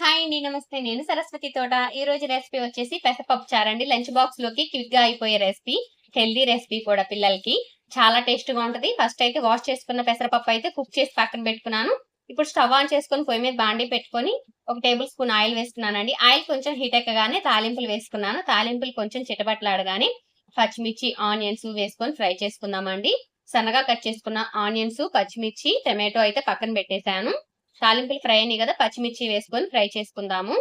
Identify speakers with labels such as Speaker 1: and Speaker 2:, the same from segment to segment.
Speaker 1: Hi అండి. నమస్తే. నేను సరస్వతి తోట. ఈ రోజు రెసిపీ వచ్చేసి పెసరపప్పు చారండి లంచ్ బాక్స్లోకి క్విక్గా అయిపోయే రెసిపీ హెల్దీ రెసిపీ కూడా పిల్లలకి. చాలా టేస్ట్గా ఉంటది. ఫస్ట్ అయితే వాష్ చేసుకున్న పెసరపప్పు అయితే కుక్ చేసి పక్కన పెట్టుకున్నాను. ఇప్పుడు స్టవ్ ఆన్ చేసుకొని పొయ్యి మీద బాండి పెట్టుకొని ఒక టేబుల్ స్పూన్ ఆయిల్ వేసుకున్నానండి. ఆయిల్ కొంచెం హీట్ ఎక్కగానే తాలింపులు వేసుకున్నాను. తాలింపులు కొంచెం చిటపట్లాడగానే పచ్చిమిర్చి ఆనియన్స్ వేసుకొని ఫ్రై చేసుకుందామండి. సన్నగా కట్ చేసుకున్న ఆనియన్స్ పచ్చిమిర్చి టమాటో అయితే పక్కన పెట్టేశాను. తాలింపులు ఫ్రై అయినాయి కదా పచ్చిమిర్చి వేసుకొని ఫ్రై చేసుకుందాము.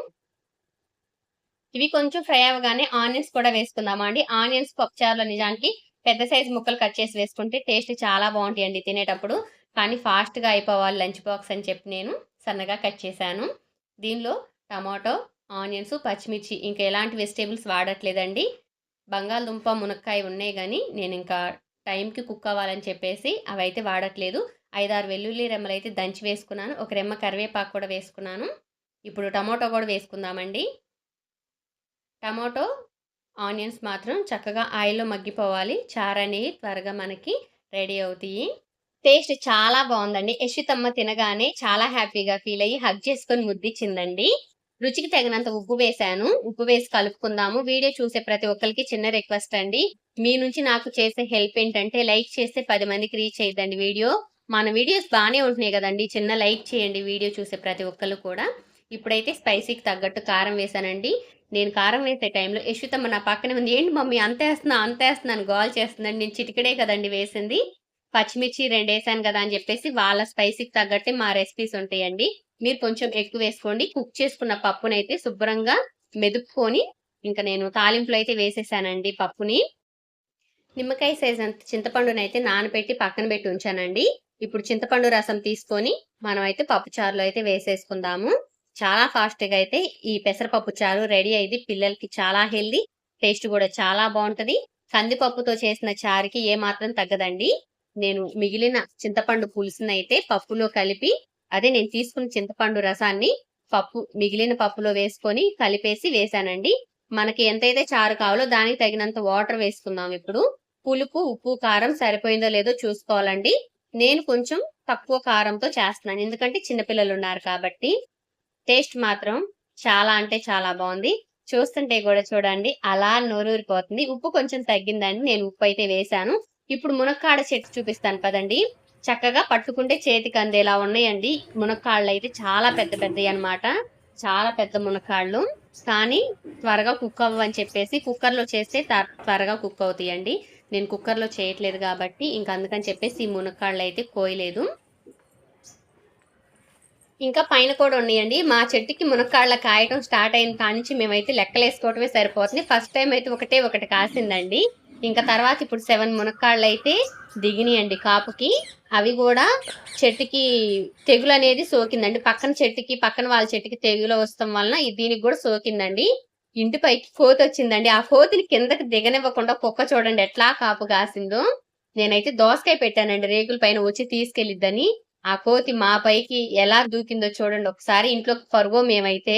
Speaker 1: ఇవి కొంచెం ఫ్రై అవ్వగానే ఆనియన్స్ కూడా వేసుకుందామా అండి. ఆనియన్స్ పప్పుచారులో నిజానికి పెద్ద సైజు ముక్కలు కట్ చేసి వేసుకుంటే టేస్ట్ చాలా బాగుంటాయి తినేటప్పుడు. కానీ ఫాస్ట్గా అయిపోవాలి లంచ్ బాక్స్ అని చెప్పి నేను సన్నగా కట్ చేశాను. దీనిలో టమాటో ఆనియన్స్ పచ్చిమిర్చి ఇంకా ఎలాంటి వెజిటేబుల్స్ వాడట్లేదండి. బంగాళదుంప మునక్కాయ ఉన్నాయి కానీ నేను ఇంకా టైంకి కుక్ అవ్వాలని చెప్పేసి అవి అయితే వాడట్లేదు. ఐదారు వెల్లుల్లి రెమ్మలు అయితే దంచి వేసుకున్నాను. ఒక రెమ్మ కరివేపాకు కూడా వేసుకున్నాను. ఇప్పుడు టమాటో కూడా వేసుకుందామండి. టమాటో ఆనియన్స్ మాత్రం చక్కగా ఆయిల్లో మగ్గిపోవాలి. చారు అనేవి త్వరగా మనకి రెడీ అవుతాయి. టేస్ట్ చాలా బాగుందండి. యశితమ్మ తినగానే చాలా హ్యాపీగా ఫీల్ అయ్యి హగ్ చేసుకొని ముద్దిచ్చిందండి. రుచికి తగినంత ఉప్పు వేశాను. ఉప్పు వేసి కలుపుకుందాము. వీడియో చూసే ప్రతి ఒక్కరికి చిన్న రిక్వెస్ట్ అండి. మీ నుంచి నాకు చేసే హెల్ప్ ఏంటంటే లైక్ చేస్తే పది మందికి రీచ్ అయ్యిందండి వీడియో. మన వీడియోస్ బాగానే ఉంటున్నాయి కదండి. చిన్న లైక్ చేయండి వీడియో చూసే ప్రతి ఒక్కరు కూడా. ఇప్పుడైతే స్పైసీకి తగ్గట్టు కారం వేసానండి. నేను కారం వేసే టైంలో యశ్వితమ్మ నా పక్కనే ఉంది. ఏంటి మమ్మీ అంత వేస్తున్నా అంత వేస్తున్నాను గోల్ చేస్తుందండి. నేను చిటికడే కదండి వేసింది. పచ్చిమిర్చి రెండు వేసాను కదా అని చెప్పేసి వాళ్ళ స్పైసీకి తగ్గట్టే మా రెసిపీస్ ఉంటాయండి. మీరు కొంచెం ఎక్కువ వేసుకోండి. కుక్ చేసుకున్న పప్పునైతే శుభ్రంగా మెదుపుకొని ఇంకా నేను తాలింపులు అయితే వేసేసానండి పప్పుని. నిమ్మకాయ సైజ్ అంత చింతపండునైతే నానబెట్టి పక్కన పెట్టి ఉంచానండి. ఇప్పుడు చింతపండు రసం తీసుకొని మనం అయితే పప్పు చారులో అయితే వేసేసుకుందాము. చాలా ఫాస్ట్గా అయితే ఈ పెసరపప్పు చారు రెడీ అయింది. పిల్లలకి చాలా హెల్దీ టేస్ట్ కూడా చాలా బాగుంటుంది. కందిపప్పుతో చేసిన చారుకి ఏ మాత్రం తగ్గదండి. నేను మిగిలిన చింతపండు పులుసుని అయితే పప్పులో కలిపి అదే నేను తీసుకున్న చింతపండు రసాన్ని పప్పు మిగిలిన పప్పులో వేసుకొని కలిపేసి వేసానండి. మనకి ఎంతైతే చారు కావాలో దానికి తగినంత వాటర్ వేసుకుందాం ఇప్పుడు. పులుపు ఉప్పు కారం సరిపోయిందో లేదో చూసుకోవాలండి. నేను కొంచెం తక్కువ కారంతో చేస్తున్నాను. ఎందుకంటే చిన్నపిల్లలు ఉన్నారు కాబట్టి టేస్ట్ మాత్రం చాలా అంటే చాలా బాగుంది. చూస్తుంటే కూడా చూడండి అలా నోరూరిపోతుంది. ఉప్పు కొంచెం తగ్గిందండి. నేను ఉప్పు అయితే వేసాను ఇప్పుడు మునక్కాడ చెట్టు చూపిస్తాను కదండి. చక్కగా పట్టుకుంటే చేతికి అందేలా ఉన్నాయండి. మునక్కాళ్ళు అయితే చాలా పెద్ద పెద్దవి అన్నమాట. చాలా పెద్ద మునక్కాళ్ళు. కానీ త్వరగా కుక్ అవ్వని చెప్పేసి కుక్కర్లో చేస్తే త్వరగా కుక్ అవుతాయండి. నేను కుక్కర్లో చేయట్లేదు కాబట్టి ఇంకా అందుకని చెప్పేసి ఈ మునక్కాళ్ళు అయితే కోయలేదు. ఇంకా పైన కూడా ఉన్నాయండి. మా చెట్టుకి మునక్కాళ్ళ కాయటం స్టార్ట్ అయిన కానించి మేమైతే లెక్కలేసుకోవటమే సరిపోతుంది. ఫస్ట్ టైం అయితే ఒకటే ఒకటి కాసిందండి. ఇంకా తర్వాత ఇప్పుడు సెవెన్ మునక్కాళ్ళు అయితే దిగినాయండి కాపుకి. అవి కూడా చెట్టుకి తెగులు అనేది సోకిందండి. పక్కన చెట్టుకి పక్కన వాళ్ళ చెట్టుకి తెగులు వస్తాం వలన దీనికి కూడా సోకిందండి. ఇంటి పైకి కోతి వచ్చిందండి. ఆ కోతిని కిందకి దిగనివ్వకుండా కుక్క చూడండి ఎట్లా కాపు కాసిందో. నేనైతే దోసకాయ పెట్టానండి. రేకుల పైన వచ్చి తీసుకెళ్ళిద్దని. ఆ కోతి మా పైకి ఎలా దూకిందో చూడండి. ఒకసారి ఇంట్లో పరుగో మేమైతే.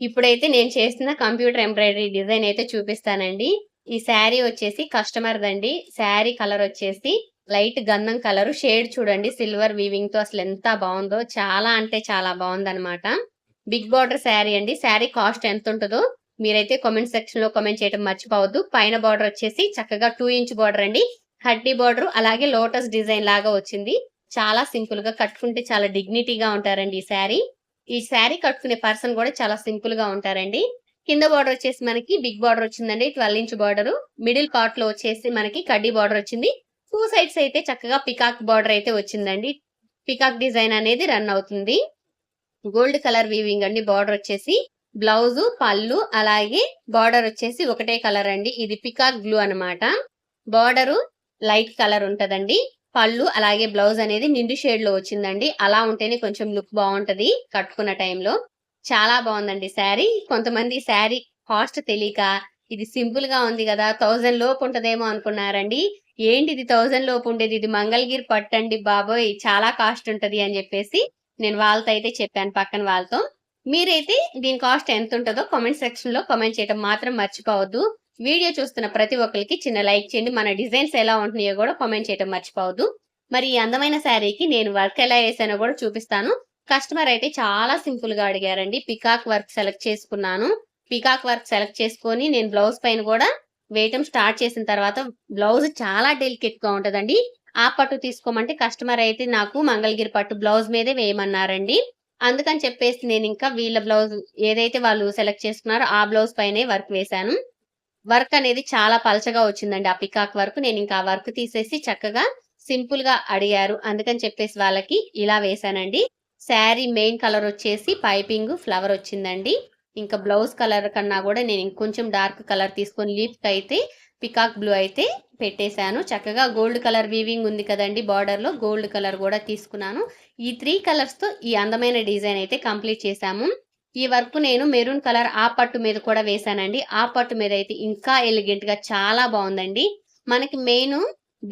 Speaker 1: ఇప్పుడైతే నేను చేస్తున్న కంప్యూటర్ ఎంబ్రాయిడరీ డిజైన్ అయితే చూపిస్తానండి. ఈ శారీ వచ్చేసి కస్టమర్ దండి శారీ కలర్ వచ్చేసి లైట్ గంధం కలర్. షేడ్ చూడండి. సిల్వర్ వీవింగ్తో అసలు ఎంత బాగుందో. చాలా అంటే చాలా బాగుందనమాట బిగ్ బార్డర్ శారీ అండి. శారీ కాస్ట్ ఎంత ఉంటుందో మీరైతే కామెంట్ సెక్షన్లో కామెంట్ చేయడం మర్చిపోవద్దు. పైన బార్డర్ వచ్చేసి చక్కగా టూ ఇంచ్ బార్డర్ అండి. హడ్డీ బార్డర్ అలాగే లోటస్ డిజైన్ లాగా వచ్చింది. చాలా సింపుల్గా కట్టుకుంటే చాలా డిగ్నిటీగా ఉంటారండి ఈ శారీ. ఈ శారీ కట్టుకునే పర్సన్ కూడా చాలా సింపుల్గా ఉంటారండి. కింద బార్డర్ వచ్చేసి మనకి బిగ్ బార్డర్ వచ్చిందండి. Twelve inch border. మిడిల్ పార్ట్లో వచ్చేసి మనకి కడ్డీ బార్డర్ వచ్చింది. టూ సైడ్స్ అయితే చక్కగా పికాక్ బార్డర్ అయితే వచ్చిందండి. పికాక్ డిజైన్ అనేది రన్ అవుతుంది. గోల్డ్ కలర్ వీవింగ్ అండి. బార్డర్ వచ్చేసి బ్లౌజ్ పళ్ళు అలాగే బార్డర్ వచ్చేసి ఒకటే కలర్ అండి. ఇది పికాక్ బ్లూ అన్నమాట. బార్డరు లైట్ కలర్ ఉంటదండి. పళ్ళు అలాగే బ్లౌజ్ అనేది నిండు షేడ్లో వచ్చిందండి. అలా ఉంటేనే కొంచెం లుక్ బాగుంటది కట్టుకున్న టైంలో చాలా బాగుందండి శారీ. కొంతమంది శారీ కాస్ట్ తెలియక ఇది సింపుల్గా ఉంది కదా థౌజండ్ లోపు ఉంటదేమో అనుకున్నారండి. ఏంటి ఇది థౌజండ్ లోపు ఉండేది? ఇది మంగళగిరి పట్టండి బాబోయ్. చాలా కాస్ట్ ఉంటది అని చెప్పేసి నేను వాళ్ళతో అయితే చెప్పాను పక్కన వాళ్ళతో. మీరైతే దీని కాస్ట్ ఎంత ఉంటుందో కామెంట్ సెక్షన్లో కామెంట్ చేయడం మాత్రం మర్చిపోవద్దు. వీడియో చూస్తున్న ప్రతి ఒక్కరికి చిన్న లైక్ చేయండి. మన డిజైన్స్ ఎలా ఉంటున్నాయో కూడా కామెంట్ చేయడం మర్చిపోవద్దు. మరి ఈ అందమైన శారీకి నేను వర్క్ ఎలా వేసానో కూడా చూపిస్తాను. కస్టమర్ అయితే చాలా సింపుల్గా అడిగారండి. పికాక్ వర్క్ సెలెక్ట్ చేసుకున్నాను. పికాక్ వర్క్ సెలెక్ట్ చేసుకొని నేను బ్లౌజ్ పైన కూడా వేయటం స్టార్ట్ చేసిన తర్వాత బ్లౌజ్ చాలా డెలికేట్గా ఆ పట్టు తీసుకోమంటే కస్టమర్ అయితే నాకు మంగళగిరి పట్టు బ్లౌజ్ మీదే వేయమన్నారండి. అందుకని చెప్పేసి నేను ఇంకా వీళ్ళ బ్లౌజ్ ఏదైతే వాళ్ళు సెలెక్ట్ చేసుకున్నారో ఆ బ్లౌజ్ పైనే వర్క్ వేశాను. వర్క్ అనేది చాలా పలచగా వచ్చిందండి ఆ పికాక్ వర్క్. నేను ఇంకా వర్క్ తీసేసి చక్కగా సింపుల్గా అడిగారు. అందుకని చెప్పేసి వాళ్ళకి ఇలా వేశానండి. శారీ మెయిన్ కలర్ వచ్చేసి పైపింగ్ ఫ్లవర్ వచ్చిందండి. ఇంకా బ్లౌజ్ కలర్ కన్నా కూడా నేను ఇంకొంచెం డార్క్ కలర్ తీసుకొని లీఫ్ అయితే పికాక్ బ్లూ అయితే పెట్టేశాను. చక్కగా గోల్డ్ కలర్ వీవింగ్ ఉంది కదండి బార్డర్లో గోల్డ్ కలర్ కూడా తీసుకున్నాను. ఈ త్రీ కలర్స్తో ఈ అందమైన డిజైన్ అయితే కంప్లీట్ చేశాము. ఈ వర్క్ నేను మెరూన్ కలర్ ఆ పట్టు మీద కూడా వేశానండి. ఆ పట్టు మీద అయితే ఇంకా ఎలిగెంట్గా చాలా బాగుందండి. మనకి మెయిన్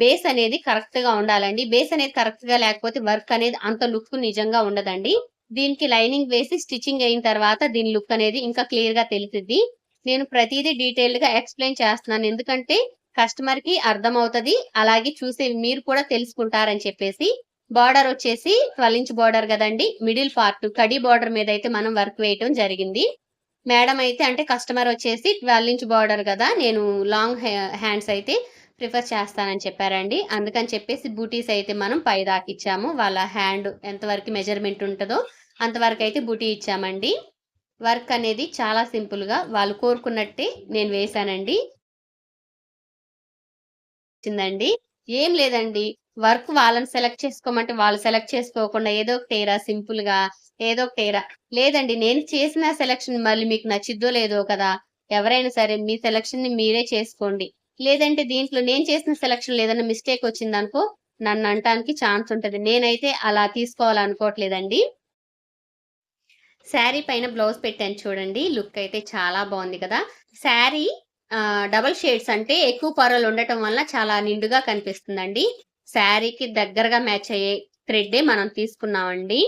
Speaker 1: బేస్ అనేది కరెక్ట్గా ఉండాలండి. బేస్ అనేది కరెక్ట్గా లేకపోతే వర్క్ అనేది అంత లుక్ నిజంగా ఉండదండి. దీనికి లైనింగ్ వేసి స్టిచ్చింగ్ అయిన తర్వాత దీని లుక్ అనేది ఇంకా క్లియర్గా తెలిసిద్ది నేను ప్రతిదీ డీటెయిల్డ్గా ఎక్స్ప్లెయిన్ చేస్తున్నాను. ఎందుకంటే కస్టమర్కి అర్థం అవుతుంది. అలాగే చూసే మీరు కూడా తెలుసుకుంటారని చెప్పేసి బార్డర్ వచ్చేసి ట్వెల్వ్ ఇంచ్ బార్డర్ కదండి. మిడిల్ పార్ట్ కడి బార్డర్ మీద అయితే మనం వర్క్ వేయటం జరిగింది. మేడం అయితే అంటే కస్టమర్ వచ్చేసి ట్వెల్వ్ ఇంచ్ బార్డర్ కదా. నేను లాంగ్ హ్యాండ్స్ అయితే ప్రిఫర్ చేస్తానని చెప్పారండి. అందుకని చెప్పేసి బూటీస్ అయితే మనం పై దాకా ఇచ్చాము. వాళ్ళ హ్యాండ్ ఎంతవరకు మెజర్మెంట్ ఉంటుందో అంతవరకు అయితే బూటీ ఇచ్చామండి. వర్క్ అనేది చాలా సింపుల్గా వాళ్ళు కోరుకున్నట్టే నేను వేశానండి. వచ్చిందండి. ఏం లేదండి. వర్క్ వాళ్ళని సెలెక్ట్ చేసుకోమంటే వాళ్ళు సెలెక్ట్ చేసుకోకుండా ఏదో ఒక టేరా సింపుల్గా ఏదో ఒక టేరా లేదండి. నేను చేసిన సెలెక్షన్ మళ్ళీ మీకు నచ్చిద్దో లేదో కదా ఎవరైనా సరే మీ సెలెక్షన్ని మీరే చేసుకోండి. లేదంటే దీంట్లో నేను చేసిన సెలక్షన్ ఏదైనా మిస్టేక్ వచ్చిందనుకో నన్ను అంటానికి ఛాన్స్ ఉంటుంది. నేనైతే అలా తీసుకోవాలనుకోవట్లేదండి. శారీ పైన బ్లౌజ్ పెట్టాను చూడండి. లుక్ అయితే చాలా బాగుంది కదా. శారీ డబల్ షేడ్స్ అంటే ఎక్కువ పొరలు ఉండటం వల్ల చాలా నిండుగా కనిపిస్తుందండి. శారీకి దగ్గరగా మ్యాచ్ అయ్యే థ్రెడ్డే మనం తీసుకున్నామండి.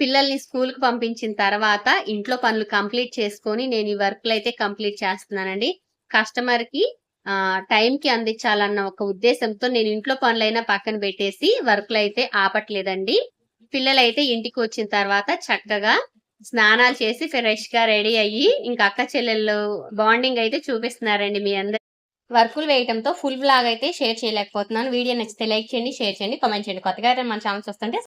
Speaker 1: పిల్లల్ని స్కూల్కి పంపించిన తర్వాత ఇంట్లో పనులు కంప్లీట్ చేసుకొని నేను ఈ వర్క్లు అయితే కంప్లీట్ చేస్తున్నానండి. కస్టమర్కి టైం కి అందించాలన్న ఒక ఉద్దేశంతో నేను ఇంట్లో పనులైనా పక్కన పెట్టేసి వర్క్లు అయితే ఆపట్లేదండి. పిల్లలైతే ఇంటికి వచ్చిన తర్వాత చక్కగా స్నానాలు చేసి ఫ్రెష్గా రెడీ అయ్యి ఇంకా అక్క చెల్లెళ్ళు బాండింగ్ అయితే చూపిస్తున్నారండి మీ అందరు వర్కులు వేయడంతో ఫుల్ బ్లాగ్ అయితే షేర్ చేయలేకపోతున్నాను. వీడియో నచ్చితే లైక్ చేయండి షేర్ చేయండి కామెంట్ చేయండి. కొత్తగా మన ఛానల్స్ వస్తుంటే